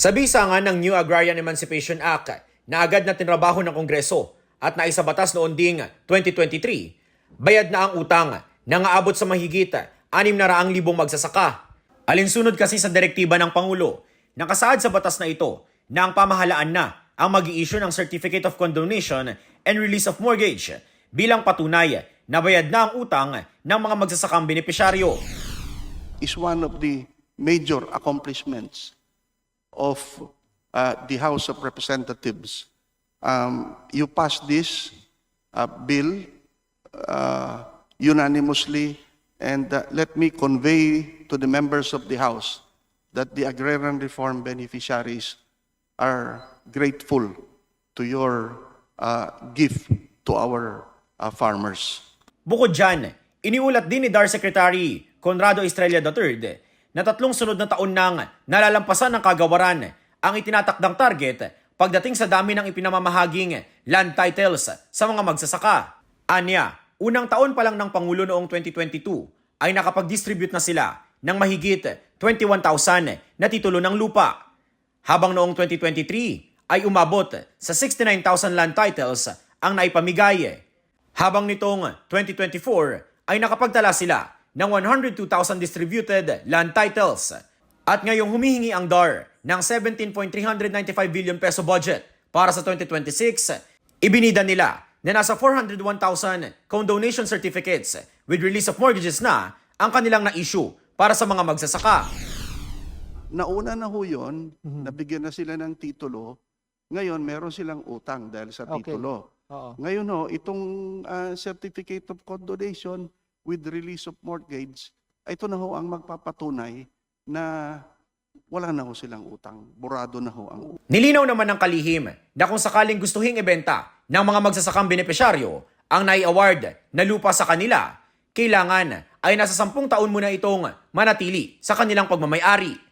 Sa bisa nga ng New Agrarian Emancipation Act na agad na tinrabaho ng Kongreso at naisabatas noon ding 2023, bayad na ang utang na aabot sa mahigit 600,000 magsasaka. Alinsunod kasi sa direktiba ng Pangulo na kasaad sa batas na ito na ang pamahalaan na ang mag issue ng Certificate of Condonation and Release of Mortgage bilang patunay na bayad na ang utang ng mga magsasakang benepisyaryo. is one of the major accomplishments of uh, the House of Representatives. Um, you passed this uh, bill uh, unanimously, and uh, let me convey to the members of the House that the agrarian reform beneficiaries are grateful to your uh, gift to our uh, farmers. Bukod dyan, iniulat din ni DAR Secretary Conrado Estrella III na tatlong sunod na taon nang nalalampasan ng kagawaran ang itinatakdang target pagdating sa dami ng ipinamamahaging land titles sa mga magsasaka. Anya, unang taon pa lang ng Pangulo noong 2022 ay nakapag-distribute na sila ng mahigit 21,000 na titulo ng lupa. Habang noong 2023 ay umabot sa 69,000 land titles ang naipamigay. Habang nitong 2024 ay nakapagtala sila ng 102,000 distributed land titles. At ngayong humihingi ang DAR ng 17.395 billion peso budget para sa 2026, ibinida nila na nasa 401,000 condonation certificates with release of mortgages na ang kanilang na-issue para sa mga magsasaka. Nauna na ho yun, nabigyan na sila ng titulo. Ngayon, meron silang utang dahil sa Okay. titulo. Oo. Ngayon ho, itong ah, certificate of condonation with release of mortgage, ito na ho ang magpapatunay na wala na ho silang utang. Burado na ho ang Nilinaw naman ng kalihim na kung sakaling gustuhing ibenta ng mga magsasakang benepisyaryo ang nai-award na lupa sa kanila, kailangan ay nasa sampung taon muna itong manatili sa kanilang pagmamayari.